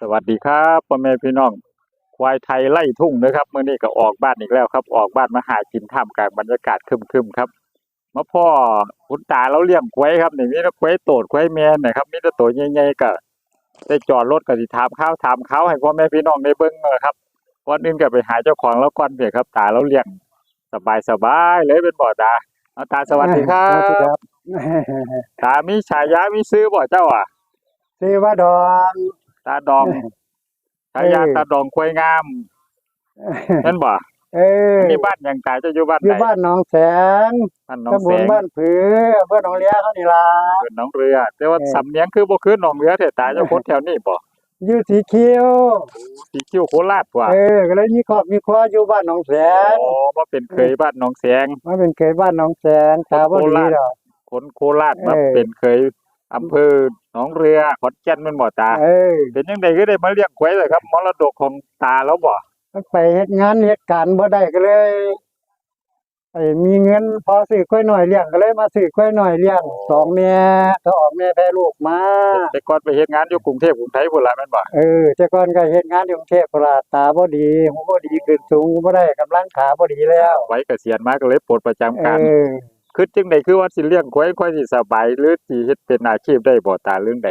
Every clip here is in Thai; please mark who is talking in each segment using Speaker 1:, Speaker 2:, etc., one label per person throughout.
Speaker 1: สวัสดีครับพ่อแม่พี่น้องควายไทยไล่ทุ่งนะครับเมื่อนี้ก็ออกบ้านอีกแล้วครับ ออกบ้านมาหากินท่ามกลางบรรยากาศครึมๆครับมาพ่อคุณตาเราเลี้ยงควายครับนี่มีแต่ควายโตดควายแม่นะครับมีแต่ตัวใหญ่ๆก็ได้จอดรถก็สิถามข้าวถามเขาให้พ่อแม่พี่น้องได้เบิ่งเลยครับก่อนอื่นก็ไปหาเจ้าของแล้วก่อนเถอะครับ ตาเราเลี้ยงสบายๆเลยเป็นบ่อตาเอาตาสวัสดีครั
Speaker 2: สวัสดีครับบ
Speaker 1: ตามีฉายามีซื้อบ่เจ้าอะ
Speaker 2: ชื่อว่าดอน
Speaker 1: ตาดองฉายา
Speaker 2: เออ
Speaker 1: ตาดองควายงามนั่นบ่
Speaker 2: เออ
Speaker 1: นี่บ้านหยังตายเจะอยู่บ้าน
Speaker 2: อยู่
Speaker 1: ไหน
Speaker 2: บ้านหนองแสง
Speaker 1: บ้านหนอง
Speaker 2: ตำบ
Speaker 1: แส
Speaker 2: ล
Speaker 1: ง
Speaker 2: บ้านผืออำเพื่อหนองเลี้ยเขานี่ล่ะ
Speaker 1: เกิดหนองเรือ แต่ว่า
Speaker 2: เออ
Speaker 1: สำเนียงคือบ่คือหนองเรือแต่ตายเจ้าคนแถวนี้บ่
Speaker 2: อยู่สีเขียว
Speaker 1: สีคิ้วโคราชว่ะ
Speaker 2: เออก็เลยมีครอบมีครัวอยู่บ้านหนองแสง
Speaker 1: อ๋อบ่เป็นเคยบ้านหนองแสง
Speaker 2: มาเป็นเคยบ้านหนองแสงตาบ่
Speaker 1: โค
Speaker 2: ดี
Speaker 1: ราช
Speaker 2: ดอก
Speaker 1: คนโคราชมา
Speaker 2: เออ
Speaker 1: เป็นเคย อำเภอหนองเรือขอนแก่นแม่นบ่ตา
Speaker 2: เออ
Speaker 1: เป็นจังได๋คือได้มาเลี้ยงควายเลยครับมรดกของตาแล้วบ่
Speaker 2: มันไปเฮ็ดงานเฮ็ดการบ่ได้ก็เลยไอ้มีเงินพอซื้อกล้วยหน่อยเลี้ยงก็เลยมาซื้อกล้วยหน่อยเลี้ยงสองแม่ก็ออกแม่แพ้ลูกมา
Speaker 1: แต่ก่อนไปเฮ็ดงานอยู่กรุงเทพกรุงไทยพุ่นล่ะแม่นบ่
Speaker 2: เออแต่ก่อนก็เฮ็ดงานอยู่กรุงเทพฯพุ่นล่ะตาบ่ดีหูบ่ดีขึ้นสูงบ่ได้กำลังขาบ่ดีแล้ว
Speaker 1: ไว้เกษียณมาก็เลยปลดประจำ
Speaker 2: เอ
Speaker 1: การ
Speaker 2: อ
Speaker 1: คือจังไดคือว่าสิเลี้ยงควายควายสิสบาย หรือสิเฮ็ดเป็นอาชีพได้บ่ตาเรื่องใด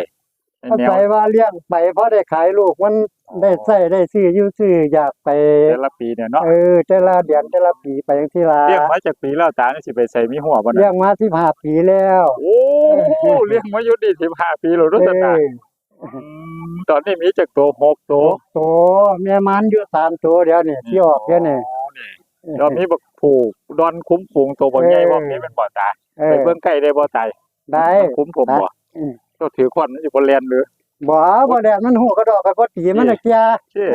Speaker 1: ใน
Speaker 2: เข้า
Speaker 1: แน
Speaker 2: ใจ
Speaker 1: ว
Speaker 2: ว่าเลี้ยงไปเพราะได้ขายลูกมันได้ใช้ได้ซื้ออยู่ซื้ออยากไป
Speaker 1: แต่ละปีเนี่ยเนาะ
Speaker 2: เออแต่ละเดือนแต่ละปีไปจังซี่ล่ะ
Speaker 1: เลี้ยงมาจากปีแล้วตานี่สิไปใส่มีหัวบ่
Speaker 2: เลี้ย
Speaker 1: นะ
Speaker 2: งมา15ปีแล้ว
Speaker 1: โอ้เลี้ยงมาอยู่นี่15ปีแล้ว
Speaker 2: เอ
Speaker 1: รู้จักตา
Speaker 2: อ
Speaker 1: มตอนนี้มีจักตัวหกตัว
Speaker 2: โตแม่มันอยู่สามตัวเดี๋ยวนี้ที่ออกเดี๋ยวนี้
Speaker 1: โอ้นี่แล้วมีบัก ผูกดอนคุ้มฝูงตัวบ่ใหญ่บ่มีเป็นบ่ตา
Speaker 2: เอ
Speaker 1: ไป
Speaker 2: อ
Speaker 1: เบิ่งใกล้ได้บ่ตาย
Speaker 2: ได้
Speaker 1: มันคุ้มผมบ่
Speaker 2: อืม
Speaker 1: ก็ถือขวัญมันอยู่บ่แล่นหรือ
Speaker 2: บ่บ่แดดมันหูกระดอกกระบ่ตีมันน่ะเกีย
Speaker 1: เช่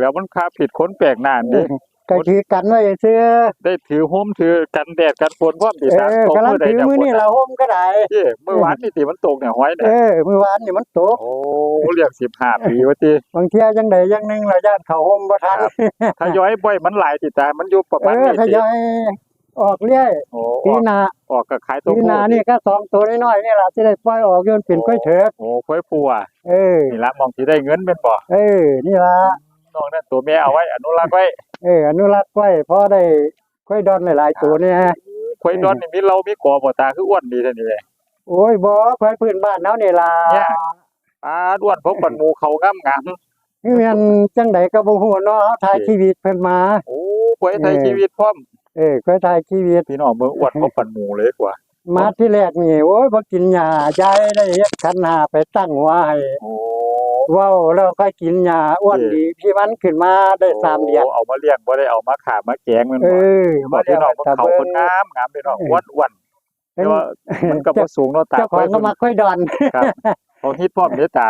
Speaker 1: แล้วมันคาผิดคนแปลกหน้านี่
Speaker 2: ก็คือกันไว้ซื่อ
Speaker 1: ได้ถือห่มถือกันแดดกันฝนพร้อมสิ
Speaker 2: เอ
Speaker 1: ตา
Speaker 2: อ
Speaker 1: ตก
Speaker 2: กำลัง
Speaker 1: มื้อใด
Speaker 2: ถือ
Speaker 1: เนี่ย
Speaker 2: มือ
Speaker 1: ฝน
Speaker 2: นี่
Speaker 1: น่ะ
Speaker 2: ละห่มก็ได้
Speaker 1: เจ้เมื่อวานนี่ติมันตกเนี่ยห้อย
Speaker 2: เอ
Speaker 1: เนี่ย
Speaker 2: อมื้อวานนี่มันตก
Speaker 1: โอ้เรียก15ปีว่าติ
Speaker 2: บางเที่ยจังใดจังหนึงละย่านเข้าห่มบ่ทัน
Speaker 1: ถ้าย้อยบ่อยมันหลายติตามันอยู่ประ
Speaker 2: เอ
Speaker 1: มาณ
Speaker 2: อ
Speaker 1: นี้
Speaker 2: ท
Speaker 1: ติ
Speaker 2: ยอยออกเรื่อย
Speaker 1: โอ้
Speaker 2: ปีหน้า
Speaker 1: ออกก็ขายตัว
Speaker 2: ปี
Speaker 1: ผู้
Speaker 2: หน้านี่ก็สองตัวน้อยๆนี่ล่ะสิได้ปล่อยออกยนเป็นกล้วยเถิก
Speaker 1: โอ้ค่อยปัว
Speaker 2: เออ
Speaker 1: นี่ละมองสิได้เงินเป็นบ่
Speaker 2: เออนี่ล่ะ
Speaker 1: น้องนั่นตัวแม่เอาไว้ อนุรักษ์ไว้
Speaker 2: เอออนุรักษ์ไว้พอได้กล้วยดอนหลายๆตัวเนี่ย
Speaker 1: ควายดอนนี่มีเรามีกอบ่ตาคืออ้วนดีแท้นี่แหละ
Speaker 2: โอ้ยบ่กล้วยพื้นบ้านเฮานี่ล่ะ
Speaker 1: เนี่ยปลาอ้วนพบปันหมู่เขางาม
Speaker 2: คือแม่นจังใดก็บ่ฮู้เนาะเฮาถ่ายชีวิตเพิ่นมา
Speaker 1: ๆโอ้ควายไทย
Speaker 2: เออ
Speaker 1: ชีวิตพร้อม
Speaker 2: เออกล้วยถ่ายชีวิต
Speaker 1: พี่น้องเมืองอ้วนพบปันหมู่เลยกว่า
Speaker 2: มาที่แรกนี่โอ้ยบ่กินหญ้ายายได้เฮ็ดขันหาไปตั้งหัวให้
Speaker 1: โอ้
Speaker 2: เว้าแล้วค่อยกินหญ้าอ้วน
Speaker 1: เออ
Speaker 2: ดีพี่มันขึ้นมาได้สามเดือน
Speaker 1: โเอามาเลี้ยงบ่ได้เอามาขามาแกงแมัน
Speaker 2: เอ
Speaker 1: บ่
Speaker 2: อ
Speaker 1: บ่พี่น้อง
Speaker 2: ตะ
Speaker 1: เขา
Speaker 2: เบิ่
Speaker 1: คนงามงามพี่น้องอ้วนอ้วนแต่ว่ามันก็บ่สูงเนาะตา
Speaker 2: เจ้าของก็มาค่อยดอน
Speaker 1: ครับเขาฮิตพร้อมเด้อตา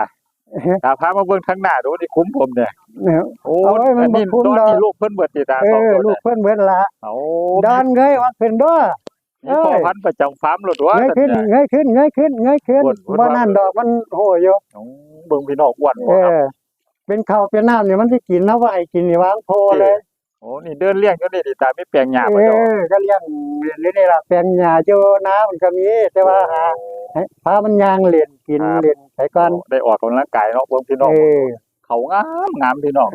Speaker 1: ตาพามาเบิ่งข้างหน้าดูนี่คุ้มผมเนี่ยโอ้
Speaker 2: เอาไว้มัน
Speaker 1: อันนี้
Speaker 2: บ่คุ้ม
Speaker 1: ตอน
Speaker 2: ดอก
Speaker 1: นี้ลูกเพิ่นเบิดติตา
Speaker 2: เอ
Speaker 1: สอง
Speaker 2: อ
Speaker 1: ตัว
Speaker 2: ลูก
Speaker 1: น่ะ
Speaker 2: เพิ่นเบิดละ
Speaker 1: เอา
Speaker 2: ดอนเงยว่าเพิ่นด้อ
Speaker 1: มีพ่อพันธุ์ประจำฟาร์มรถวะ
Speaker 2: เงยขึ้นเงยขึ้นเงยขึ้นเงยขึ้น
Speaker 1: อ้วนอ้วน
Speaker 2: บ่นั่นดอกมันโหอยู่
Speaker 1: โอ้เบิ่งพี่น้องอ้วน
Speaker 2: เอ
Speaker 1: บ่ครับ
Speaker 2: อเป็นข้าวเป็นน้ำเนี่ยมันสิกินนะว่าให้กินนี่วางโพเลย
Speaker 1: โอ้นี่เดินเลี้ยงอยู่นี่ติตามีแปลงหญ้า
Speaker 2: เอ
Speaker 1: บ่เจ้า
Speaker 2: อก็เลี้ยงเรียนนี่ล่ะแปลงหญ้าอยู่น้ำมันก็มีแต่ว่าหาให้พามันย่างเล่นกินเล่นไปก่อน
Speaker 1: ได้ออกกำลังกายเนาะเบิ่งพี่น้อง
Speaker 2: เออ
Speaker 1: เขางามงามพี่น้อง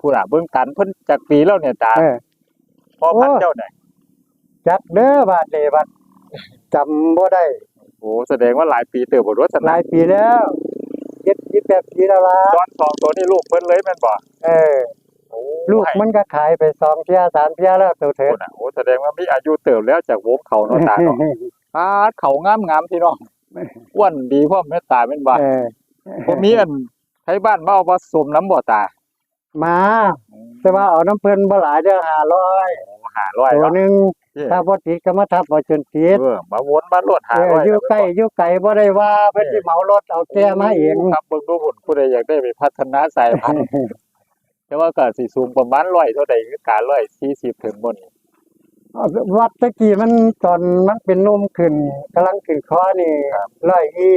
Speaker 1: ผู้น่ะเบิ่งกันเพิ่นจักปีแล้วเนี่ยตา
Speaker 2: เออ
Speaker 1: พ่อพันธุ์
Speaker 2: โอ้
Speaker 1: เจ้าเนี่ย
Speaker 2: จักเด้อบาดนี้บัดจำบ่ได้
Speaker 1: โอ้แสดงว่าหลายปีเติบบ่รู้ส
Speaker 2: ห
Speaker 1: นา
Speaker 2: ลายปีแล้วเจ็ดสิบแปดปีแล้วล่ะ
Speaker 1: ตอนสองตัวนี้ลูกเพิ่นเลยแม่นบ่
Speaker 2: เออ
Speaker 1: โอ้
Speaker 2: ลูกมันก็ขายไปสองเที่ยสามเที่ยแล้วตัวเถิ
Speaker 1: โอ้
Speaker 2: ด
Speaker 1: น่ะโอ้แสดงว่ามีอายุเติบแล้วจากวงเขาเนาะตาเนาะ ปาดเขางามงามพี่น้องอ้วนดีพร้อมแม่ตาแม่นบ่
Speaker 2: เออ
Speaker 1: บ่มีอันไทบ้านมาเอาผสมน้ำบ่ตา
Speaker 2: มาแต่ว่าเอาน้ำเพิ่นบ่หลายเด้อ500
Speaker 1: โอ้ 500
Speaker 2: ตัว
Speaker 1: เนาะ
Speaker 2: หนึง
Speaker 1: เอ้ย
Speaker 2: ถ้าบ่ติดก็มาทับบ่จนติด
Speaker 1: เออมาวนมาโลด
Speaker 2: เออ
Speaker 1: 500
Speaker 2: อยู่ใกล้อยู่ไกลบ่ได้ว่าเพิ่นสิเหมารถเอาแกมาเอง
Speaker 1: ครับเบิ่งดูพุ่นผู้ใดอยากได้ไปพัฒนาสายพันธุ์แต่ว่าก็สิสูงประมาณ100เท่าใดคือการ140ถึงบ่นี่
Speaker 2: วัดตะกี้มันตอนมันเป็นหนุ่มขึ้นกำลังขึ้นคอนี่ร้อยอี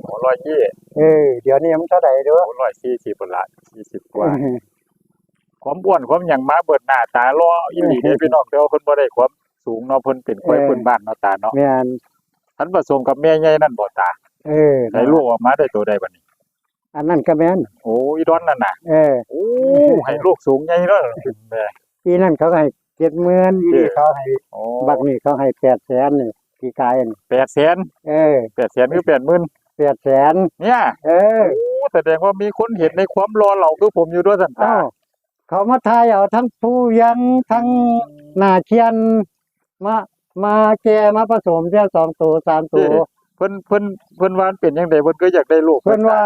Speaker 1: โอ้120
Speaker 2: เออเดี๋ยวนี้มันเท่าใดเด้อ
Speaker 1: โอ้140พุ่นละ40กว่า ความอ้วนความหยังมาเบิดหน้าตารออีหลีเด้พี่น้องแต่ว่าเพิ่นบ่ได้ความสูงเนาะเพิ่นเป็นควายพื้นบ้านเนาะตาเนาะ
Speaker 2: แม่น
Speaker 1: ทันผสมกับแม่ใหญ่นั่นบ่ตา
Speaker 2: เออ
Speaker 1: ได้ลูกออกมาได้ตัวใดบัดนี้
Speaker 2: อันนั้นก็แม่น
Speaker 1: โอ้อีดอนนั่นน่ะ
Speaker 2: เออ
Speaker 1: โอ้ให้ลูกสูงใหญ่เนาะแม่
Speaker 2: ปีนั้นเขาให้เจ็ดหมื่นอีนี่เขาให้
Speaker 1: โอ้
Speaker 2: บักนี่เขาให้แปดแสนนี่ปีกายนี่
Speaker 1: แปดแสน
Speaker 2: เออ
Speaker 1: แปดแสนคือแปดหมื่น
Speaker 2: แปดแสน
Speaker 1: เนี่ย
Speaker 2: เออ
Speaker 1: โอ้แสดงว่ามีคนเห็นในความรอเราคือผมอยู่ด้วยสันตา
Speaker 2: เอ้าเขามาทายเอาทั้งผู้ยังทั้งหน้าเชียน มามาแกมาผสมเพียงสองตัวสามตัว
Speaker 1: เพิ่นเพิ่นเพิ่นว่ามันเป็นยังไงเพิ่นก็อยากได้ลูก
Speaker 2: เพิ่นว่า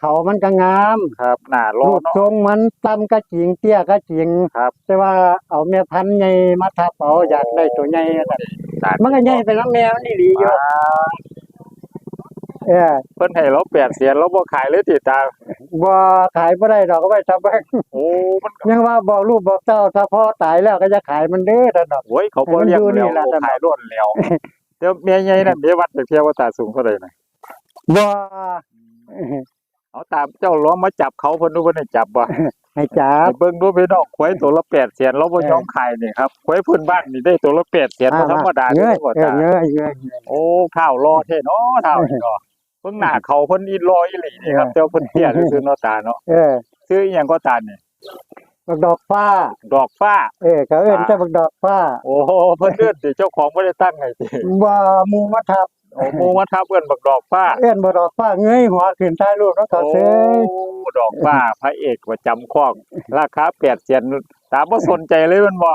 Speaker 2: เขามันก็งาม
Speaker 1: ครับหน้ารอ
Speaker 2: รูป
Speaker 1: เนาะ
Speaker 2: ทรงมันต่ำก็จริงเตี้ยก็จริง
Speaker 1: ครับ
Speaker 2: แต่ว่าเอาแม่พันธุ์ใหญ่มาทับเอาอยากได้ตัวใหญ่นั่น
Speaker 1: ตา
Speaker 2: มันก็ใหญ่ไปน้ำแม่มันอีหลีอยู่
Speaker 1: อ่า
Speaker 2: เออ
Speaker 1: เพิ่นให้เราแปดแสนเราบ่ขายเลยติตา
Speaker 2: บ่ขายบ่ได้ดอกก็ไว้ทำแบง
Speaker 1: โอ้มัน
Speaker 2: ยังว่าบอกลูกบอกเต้าถ้าพ่อตายแล้วก็จะขายมันเด้อท่านดอก
Speaker 1: โอ้ยเขาบ่เลี้ยง
Speaker 2: ให้มันอยู่นี่
Speaker 1: แล้ว
Speaker 2: ล่ะ
Speaker 1: บ่ขายล้นแล้วแต่เมียใหญ่นั่นเดี๋ยววัดจากเที่ยวว่าตาสูงเท่าใดน่ะ
Speaker 2: บ่
Speaker 1: เอาตามเจ้าล้อมมาจับเขาเพิ่นดูเพิ่นให้จับบ่
Speaker 2: ให้จับ
Speaker 1: ไปเบิ่งดูพี่น้องควายตัวละ8แสนเราบ่ยอมขายนี่ครับควายพื้นบ้านนี่ได้ตัวละ8แสนบ่ธรรมดา
Speaker 2: เง
Speaker 1: เด้
Speaker 2: ย
Speaker 1: อบ่
Speaker 2: เออ
Speaker 1: ตา
Speaker 2: เงยเงยเงย
Speaker 1: โอ้ข้าวรอแท้เนาะเท่านี่เนาะ เพิ่งหน้าเขาเพิ่นอีรออีหลีนี่ครับ
Speaker 2: เออ
Speaker 1: แต่ว่าเพิ่นเตี้ยซื่อๆเนาะตาเนาะ
Speaker 2: เออ
Speaker 1: ชื่ออีหยังก็ตานี่
Speaker 2: บักดอกฟ้า
Speaker 1: ดอกฟ้า
Speaker 2: เออเขาเอิ้นแต่บักดอกฟ้า
Speaker 1: โอ้โหเพิ่นเอิ้นสิเจ้าของบ่ได้ตั้งให้สิ
Speaker 2: บ่หมู่มาทับ
Speaker 1: โอ้โหมาทับเอิ้นบักดอกฟ้า
Speaker 2: เอิ้นบ่ดอกฟ้าเงยหัวขึ้นถ่ายรูปแล้วเขาเซย
Speaker 1: โอ้ดอกฟ้าพระเอกประจำคอกราคา8แสนตาบ่สนใจเลยแมันบ่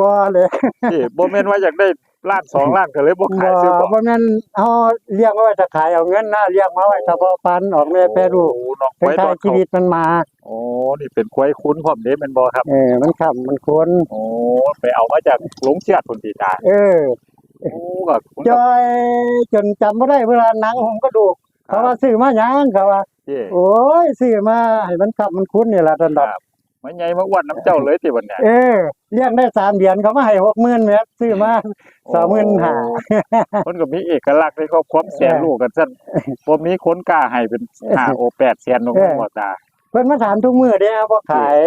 Speaker 2: บ่เลย
Speaker 1: ที่บ่แม่นว่าอยากได้ ล้านสองล้านก็เลยบ่
Speaker 2: บ่
Speaker 1: ขายซื้อบ่
Speaker 2: บ่แม่นเฮาเลี้ยงเอาไว้จะขายเอาเงินนะเลี้ยงมาไว้เฉพาะพันธุ์ออกแม่แปรรูป
Speaker 1: โอ้น้องค
Speaker 2: เป็น
Speaker 1: วาย
Speaker 2: ทา
Speaker 1: ด
Speaker 2: ย
Speaker 1: อก
Speaker 2: ชี
Speaker 1: เขา
Speaker 2: วิตมันมา
Speaker 1: โอ้นี่เป็นควายคุ้นพร้อมเด้แม่นบ่ครับ
Speaker 2: เออมันค้ำมันคน
Speaker 1: โอ้ไปเอามาจากหลงเชือดพุ่นติตา
Speaker 2: เออ
Speaker 1: โอ้ก็
Speaker 2: จอยจนจำบ่ได้เวลาหนังผมก็ดูกเขาว่าซื้อมาหยังเขาว่า
Speaker 1: เจ้
Speaker 2: โอ้ยซื้อมาให้มันค้ำมันคุ้นนี่ล่ะท่านดอก
Speaker 1: ครับ มันใหญ่มาอ้วนน้ำเจ้าเลยติวันเนี้ย
Speaker 2: เออเลี้ยงได้สามเดือนเขามาให้60,000แม่ซื้อมา25,000
Speaker 1: มันก็มีเอกลักษณ์ในครอบครัวแสนลูกกันซั่นบ่มีคนกล้าให้เป็น5โอ8แสนลงบ่ตา
Speaker 2: เพิ่นมาถามทุกมื้อเด้บ่ขาย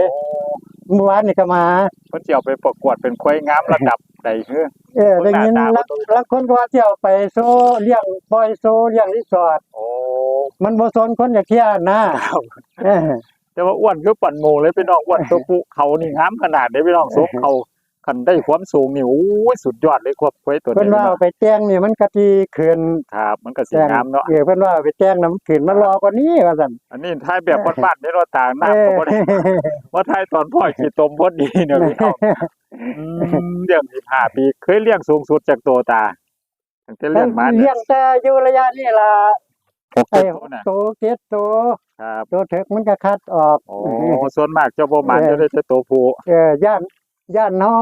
Speaker 2: เมื่อวานนี่ก็มา
Speaker 1: เพิ่นสิเอาไปประกวดเป็นควายงามระดับใดเฮ้อ
Speaker 2: เออได้ยิน
Speaker 1: หน้าตา
Speaker 2: ลักลักคนก็ว่าสิเอาไปโซเลี้ยงปล่อยโซเลี้ยงรีสอร์ท
Speaker 1: โอ้
Speaker 2: มันบ่สนคนอยากเที่ยวนะครับเออ
Speaker 1: แต่ว่าอ้วนคือปั่นโมเลยพี่น้องอ้วนตัวปุเขานี่งามขนาดนี้พี่น้องสกเขาคันได้ความสูงนี่โอ้ยสุดยอดเลยควบควายตัว
Speaker 2: เพิ่น
Speaker 1: นี้
Speaker 2: ว่าเอาไปแต่งนี่มันก็สิขึ้น
Speaker 1: ครับมันก็สิ
Speaker 2: แต่ง
Speaker 1: งามเนาะ
Speaker 2: เออเพิ่นว่าเอาไปแต่งนํขึ้นมารอกว่านี้ว่าซั่น
Speaker 1: อันนี้ถ่ายแบบบ้านๆนี่เนาะตาหน้า
Speaker 2: เอ
Speaker 1: ก็
Speaker 2: อ
Speaker 1: บ่ได้ว่าถ่ายตอนพ่อขี้ตมพอดีเนาะพี่น้องอืมเลี้ยงสิบห้าปีเคยเลี้ยงสูงสุดจากตัวตาตั้งแต่เลี้ยงมา
Speaker 2: เลี้ยงแต่อยู่ระยะนี้ล่ะ
Speaker 1: หก
Speaker 2: ไอ้
Speaker 1: เจ็ด
Speaker 2: ห
Speaker 1: ตัว
Speaker 2: ก
Speaker 1: น่ะ
Speaker 2: ตัวเจ็ดตัว
Speaker 1: ครับ
Speaker 2: ตัวถึกมันก็คัดออก
Speaker 1: โอ้ส่วนมากเจ้าบ่หมัน
Speaker 2: เออ
Speaker 1: จะได้แต่ตัวผู้
Speaker 2: เออย่านย่านเฮา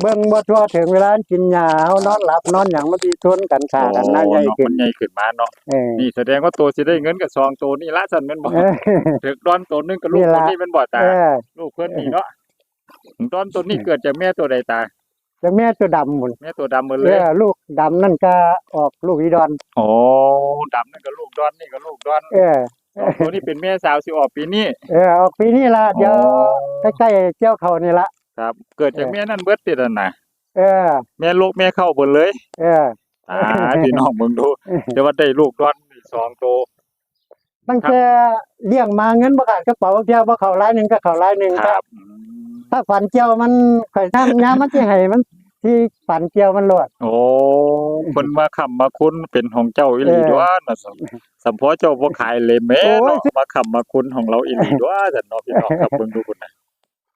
Speaker 2: เบิ่งบ่ทั่วถึงเวลากินยาเฮานอนหลับนอนหยังมันสิชนกันขากันหน้าใหญ่
Speaker 1: เนาะ
Speaker 2: ขึ้
Speaker 1: มันนใหญ่ขึ้นมาเนาะ
Speaker 2: เออ
Speaker 1: นี่แสดงว่าตัวสิได้เงินกับซองตัวนี่ละสั่นแม่นบ่
Speaker 2: เออ
Speaker 1: ถึกดอนตัวหนึงกับลูก
Speaker 2: นี่
Speaker 1: ตัว
Speaker 2: ล่ะ
Speaker 1: นี้แม่นบ่ตา
Speaker 2: เออ
Speaker 1: ลูกเพิ่นนี่เนาะดอนตัวนี้เกิดจากแม่ตัวใดตา
Speaker 2: จะแม่ตัวดำหมุน
Speaker 1: แม่ตัวดำหมด
Speaker 2: เอ
Speaker 1: เลย
Speaker 2: อลูกดำนั่นก็ออกลูกอีดอน
Speaker 1: โอ้ดำนั่นก็ลูกดอนนี่ก็ลูกดอน
Speaker 2: เออ
Speaker 1: สองตัวนี้เป็นแม่สาวสิออกปีนี้
Speaker 2: เออออกปีนี้ละเดี๋ยว
Speaker 1: อ๋อ
Speaker 2: ใกล้ๆเจ้าเขานี่ละ
Speaker 1: ครับ เกิดจากแม่นั่นเบิดติดนั่นน่ะ
Speaker 2: เออ
Speaker 1: แม่ลูกแม่เข้าเบิดเลย
Speaker 2: เออ
Speaker 1: อ่าพี่น้องมึงดูแต่ว่าได้ลูกดอนนี่สองตัว
Speaker 2: ตั้งแต่เลี้ยงมาเงินบ่ขาดกระเป๋าเที่ยวบ่เข้าร้ายหนึงก็เข้าร้ายหนึง
Speaker 1: ค
Speaker 2: ค
Speaker 1: รั
Speaker 2: รั
Speaker 1: บบอืม
Speaker 2: ถ้าฝันเจียวมันข่อยทำยามมันสิให้มัน ที่ฝันเจียวมันโลด
Speaker 1: โอ้คนมาคำมาคุ้นเป็นของเจ้าอีหลี
Speaker 2: เออ
Speaker 1: ด้วยนะสมสัมพอเจ้าบ่ขายเลยแม่
Speaker 2: โอ้ย
Speaker 1: เนาะมาคำมาคุ้นของเราอีหลีด้วยแต่เนาะพี่น้องครับเบิ่งดูพุ่นน่ะ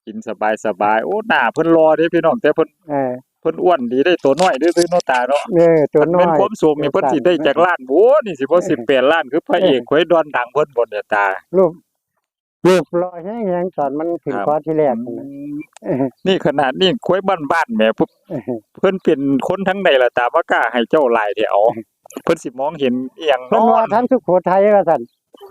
Speaker 1: กินสบายสบายๆโอ้หน้าเพิ่นรอเด้พี่น้องแต่เพิ่น
Speaker 2: เออ
Speaker 1: เพิ่นอ้วนดีได้ตัวน้อยซื่อๆเนาะตาเนาะ
Speaker 2: เออตัวน้อ
Speaker 1: เป็น
Speaker 2: ย
Speaker 1: ความสูงนี่เพิ่นสิได้จากล้านโอ้นี่สิบ่18ล้านคือพระเอกควยดอนดังเพิ่นบ่เนี่ยตา
Speaker 2: รูป รูปรอยแห้งๆตอนมันขึ้น
Speaker 1: ครับ
Speaker 2: คอที่แรก
Speaker 1: อื
Speaker 2: นั่นน่ะ
Speaker 1: ม
Speaker 2: เออ
Speaker 1: นี่ขนาดนี่ควยบ้านๆแหมปุ๊บ
Speaker 2: เออ
Speaker 1: เพิ่นเป็นคนทั้งใดล่ะตาบ่กล้าให้เจ้าหลายแท้เอาเพิ่นสิมองเห็นอีหยัง
Speaker 2: เพิ่น
Speaker 1: เนาะ
Speaker 2: ว่าทั้งสุโขทัยว่าซั่น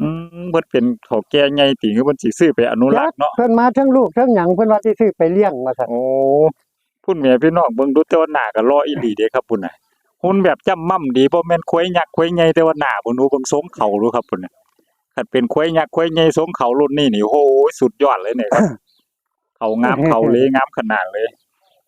Speaker 1: อืมเพิ่นเป็นเฒ่าแก่ใหญ่ติคือเพิ่นสิซื้อไปอนุรักษ์เนาะ
Speaker 2: เพิ่นมาทั้งลูกทั้งหยังเพิ่นว่าสิซื้อไปเลี้ยงว่าซั่น
Speaker 1: โอ้พุ่นแม่พี่น้องเบิ่งดูแต่ว่าหน้าก็รออีหลีเด้ครับพุ่นน่ะหุ่นแบบจำม่ำดีบ่แม่นควายยักษ์ควายใหญ่แต่ว่าหน้าเพิ่นดูเบิ่งทรงเขาดูครับพุ่นน่ะ คันเป็นควายยักษ์ควายใหญ่ทรงเขารุ่นนี้นี่โอ้โหสุดยอดเลยเนี่ยครับ เขางามเขาเลยงามขนาดเลย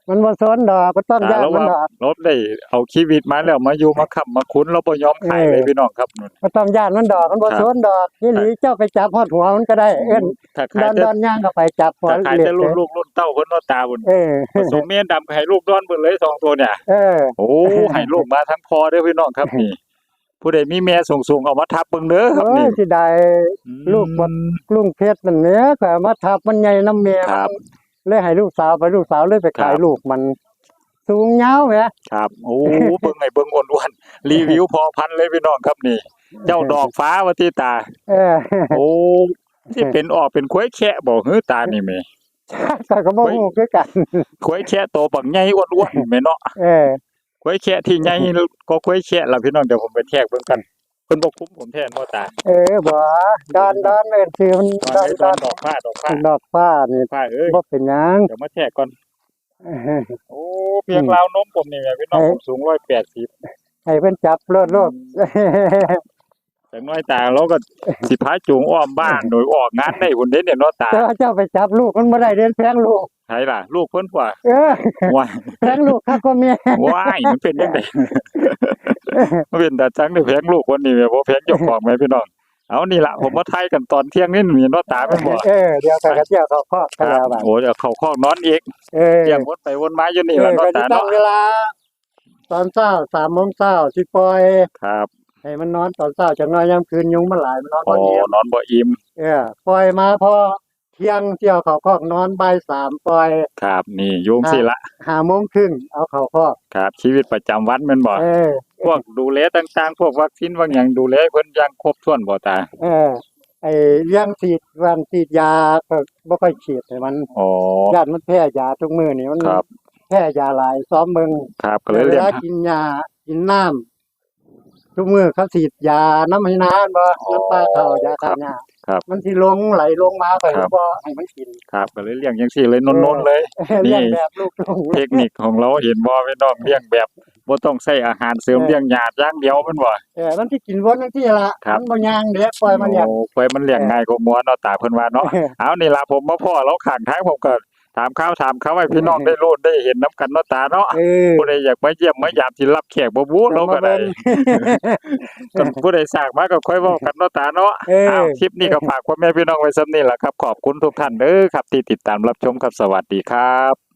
Speaker 2: มันบ่สนดอกก็ต้องย่านมันดอก
Speaker 1: รถได้เอาชีวิตมาแล้วมาอยู่มาค้ำมาคุ้นเราบ่ยอมขายเลย
Speaker 2: เออ
Speaker 1: พี่น้องครับนู่น
Speaker 2: ก็ต้องย่านมันดอกมันบ่
Speaker 1: ครับ
Speaker 2: สนดอกยี่หลีเจ้าไปจับฮอดหัวมันก็ได้เอิ้น
Speaker 1: ถ้า
Speaker 2: ด
Speaker 1: ขาย
Speaker 2: อน
Speaker 1: แต่
Speaker 2: ดอนย่างก็ไปจับหัว
Speaker 1: ถ้าขาย
Speaker 2: เล็
Speaker 1: แต่
Speaker 2: ก
Speaker 1: ลูกลูกรุ่นเต้าเพิ่นว่าตาบุญ
Speaker 2: เออ
Speaker 1: ผสมเมียนดำให้ลูกดอนเบิดเลยสองตัวเนี่ย
Speaker 2: เออ
Speaker 1: โอ้ให้ลูกมาทั้งพอเด้อพี่น้องครับนี่ ผู้ใดมีแม่สูงๆเอามาทับเบิ่งเด้อครับ
Speaker 2: โอ้
Speaker 1: นี่
Speaker 2: ยสิได้ลูกบ่ลุงเพชรนั่นแหละก็เอามาทับมันใหญ่น้ำเมีย
Speaker 1: ครับ
Speaker 2: เลยให้ลูกสาวไปลูกสาวเลยไปขาย
Speaker 1: ครับ
Speaker 2: ลูกมัน สูงยาวแหม
Speaker 1: ครับโอ้เบิ่งให้เบิ่งอ้วนๆรีวิวพอพันเลยพี่น้องครับนี่ เจ้าดอกฟ้าว่าที่ตา
Speaker 2: เออ
Speaker 1: โอ้ที่เป็นออกเป็นควยแคะบ่ฮือตานี่แม่
Speaker 2: ก็ก็บ่ฮู้คือกัน
Speaker 1: ควยแคะโตบักใหญ่อ้วนๆแม่เนาะ
Speaker 2: เออ
Speaker 1: ควยแคะที่ใหญ่ก็ควยแคะล่ะพี่น้องเดี๋ยวผมไปแทรกเบิ่งกันเพิ่นบ่คุ้มผมแท้บ่ตา
Speaker 2: เออบ่ดอนดอนเอิ้นชื่อมัน
Speaker 1: ต
Speaker 2: ด
Speaker 1: อ
Speaker 2: อนน
Speaker 1: นี้
Speaker 2: ด
Speaker 1: ตอ
Speaker 2: อนน
Speaker 1: ดอกฟ้าดอกฟ้า
Speaker 2: ดอกฟ้านี่
Speaker 1: ฟ้าเอ้ย
Speaker 2: บ่เป็นหยัง
Speaker 1: เดี๋ยวมาแทรกก่อน
Speaker 2: เออ
Speaker 1: โอ้เพียงราวนมผมนี่แหละพี่น้อง
Speaker 2: เอ้ย
Speaker 1: ผมสูง180
Speaker 2: ให้เพิ่นจับโลดโลด
Speaker 1: แต่น้อยตาเราก็สิพาจูงอ้อมบ้านโดยออกงานได้พุ่นเด้เนี่ยเนาะตา
Speaker 2: แต่ว่าเจ้าไปจับลูกมันบ่ได้เรียนแพงลูก
Speaker 1: ใช่ล่ะ ลูกเพิ่นว่า
Speaker 2: เออ
Speaker 1: ว้าย
Speaker 2: แพงลูกคักก็แม่
Speaker 1: ว้ายมันเป็นจังได๋มันเป็นตาจังได้แพงลูกคนนี้แม่บ่แพงเจ้าของแม่พี่น้องเอานี่ล่ะผมมาไทยกันตอนเที่ยงนี่มีเนาะตาแม่นบ่
Speaker 2: เออเดี๋ยวก็เที่ยวเข้าคอก
Speaker 1: ค
Speaker 2: กัน
Speaker 1: รั
Speaker 2: แล้ว
Speaker 1: บ
Speaker 2: บัด
Speaker 1: โอ้เดี๋ยวเข้าคอกนอนอีก
Speaker 2: เออ
Speaker 1: เที่ยงวนไปวนมาอยู่นี่
Speaker 2: เอ
Speaker 1: ล่ะ
Speaker 2: อ
Speaker 1: เนาะ
Speaker 2: ก็สิ
Speaker 1: ตา
Speaker 2: ตั้
Speaker 1: เนาะ
Speaker 2: งเวลา ตอนเช้า3โมงเช้าสิปล่อย
Speaker 1: ครับ
Speaker 2: ให้มันนอนตอนเช้าจังน้อยยามคืนยุงมันหลายมันนอน
Speaker 1: โอ้
Speaker 2: บ่เย็น
Speaker 1: นอนบ่อิ่ม
Speaker 2: เออปล่อยมาพอเที่ยงเที่ยวเข้าคอกนอนบ่ายสามปล่อย
Speaker 1: ครับนี่ยุงสิละ
Speaker 2: ห้าโมงครึ่งเอาเข้าคอก
Speaker 1: ครับ ชีวิตประจำวันแม่นบ่
Speaker 2: เออ
Speaker 1: พวกดูแลต่างๆ พวกวัคซีนบางอย่างดูแลเพิ่นอย่างครบถ้วนบ่ตา
Speaker 2: เออไอ้เรื่องฉีดวันฉีดยาก็บ่ค่อยฉีดให้มัน
Speaker 1: อ๋อ
Speaker 2: ญาติมันแพ้ยาทุกมื้อนี่มัน
Speaker 1: ครับ
Speaker 2: แพ้ยาหลายซ้อมเบิ่ง
Speaker 1: ครับก็เลย
Speaker 2: เว
Speaker 1: เรียน
Speaker 2: ลากินยากินน้ำ ทุกมื้อเขาฉีดยาน้ำให้นานบ่น้ำปลาเข้ายาฆ่าหญ้า
Speaker 1: ครับ
Speaker 2: มันสิลงไหลลงมาไป
Speaker 1: ครับ
Speaker 2: บ่ให้มันกิน
Speaker 1: ครับก็เลยเลี้ยงจังซี่เลยนนๆเลยนี่
Speaker 2: เลี้ยงแบบลูกทุ่ง
Speaker 1: เทคนิคของเราเห็นบ่พี่น้องเลี้ยงแบบบ่ต้องใช้อาหารเสริม
Speaker 2: เออ
Speaker 1: เลี้ยงหยาดอย่างเดียวแม่นบ่
Speaker 2: เออมันสิกินวนจังซี่ล่ะ
Speaker 1: ครับ
Speaker 2: มันบ่ย่างเด้ปล่อยมันอย่าง
Speaker 1: โอ้ไว้มันเลี้ยงง่ายกว่าหมัวเนาะตาเพิ่นว่าเนาะ
Speaker 2: เออ
Speaker 1: เอานี่ล่ะผมมาพ่อเราข้างทางผมก็ ถามข่าวถามเขาให้พี่น้องได้รู้ได้เห็นนํกันเนาะตาเนาะ
Speaker 2: เออ
Speaker 1: ผู้ใดอยากมาเยี่ยมมายามที่รับแขกบ่บูเราก็ได้กันผู้ใดสร้างมาก็ค่อยเว้ากันเนาะตาเนาะ
Speaker 2: เออ
Speaker 1: เอาคลิปนี้ก็ฝากพ่อแม่พี่น้องไว้ซ้ำนี่แหละครับ ขอบคุณทุกท่านเด้อครับที่ติดตามรับชมครับสวัสดีครับ